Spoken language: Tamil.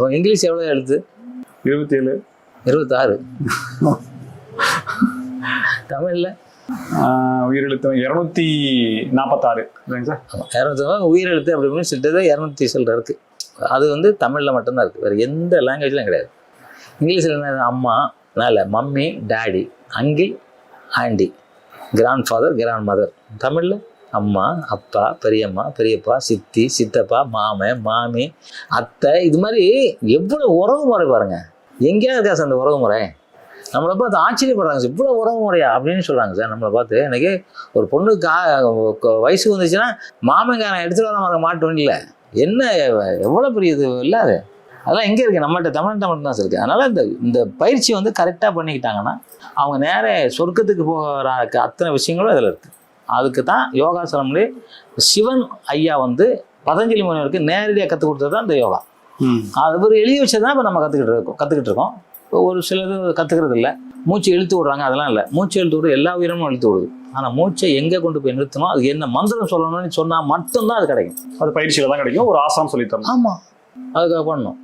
இப்போ இங்கிலீஷ் எவ்வளோ எழுத்து இருபத்தி ஏழு இருபத்தாறு. தமிழில்? உயிரெழுத்து இரநூத்தி நாற்பத்தாறு இல்லைங்க சார்? இரநூத்தி உயிரெழுத்து அப்படி இப்படின்னு சொல்லிட்டு இரநூத்தி சில்லற இருக்குது அது வந்து தமிழில் மட்டும்தான் இருக்குது வேறு எந்த லாங்குவேஜ்லையும் கிடையாது. இங்கிலீஷில் என்ன? அம்மா மேலே mummy daddy. Uncle aunty. Grand father grand mother தமிழில்? அம்மா அப்பா பெரியம்மா பெரியப்பா சித்தி சித்தப்பா மாமன் மாமி அத்தை. இது மாதிரி எவ்வளோ உறவு முறை பாருங்க. எங்கேயா இருக்கா சார் அந்த உறவு முறை. நம்மளை பார்த்து ஆச்சரியப்படுறாங்க சார் இவ்வளோ உறவு முறையா அப்படின்னு சொல்கிறாங்க சார். நம்மளை பார்த்து எனக்கு ஒரு பொண்ணு கா க- வயசு வந்துச்சுன்னா மாமங்காரன் எடுத்துகிட்டு வர மாதிரி மாட்டோம் இல்லை. என்ன எவ்வளோ பெரிய இது இல்லை அது? அதெல்லாம் எங்கே இருக்குது நம்மகிட்ட தமிழ்நாட்டை மட்டும்தான் சார் இருக்குது அதனால் இந்த இந்த பயிற்சி வந்து கரெக்டாக பண்ணிக்கிட்டாங்கன்னா அவங்க நேர சொர்க்கத்துக்கு போகிற அத்தனை விஷயங்களும் அதில் இருக்குது அதுக்கு தான் யோகாசனம்லே சிவன் ஐயா வந்து பதஞ்சலி முனிவருக்கு நேரடியாக கற்றுக் கொடுத்தது தான் இந்த யோகா. ம். அது ஒரு எளிய விஷயம் தான் இப்போ நம்ம கற்றுக்கிட்டு இருக்கோம் கற்றுக்கிட்டு இருக்கோம். ஒரு சிலது கற்றுக்கிறது இல்லை. மூச்சு இழுத்து விடுறாங்க அதெல்லாம் இல்லை. மூச்சு இழுத்து விடு எல்லா உயிரினமும் இழுத்து விடுது. ஆனால் மூச்சை எங்கே கொண்டு போய் நிறுத்தணும்? அது என்ன மந்திரம் சொல்லணும்னு சொன்னால் மட்டும்தான் அது கிடைக்கும். அது பயிற்சியில தான் கிடைக்கும் ஒரு ஆசான் சொல்லி தரணும். ஆமாம் அதுக்காக பண்ணணும்.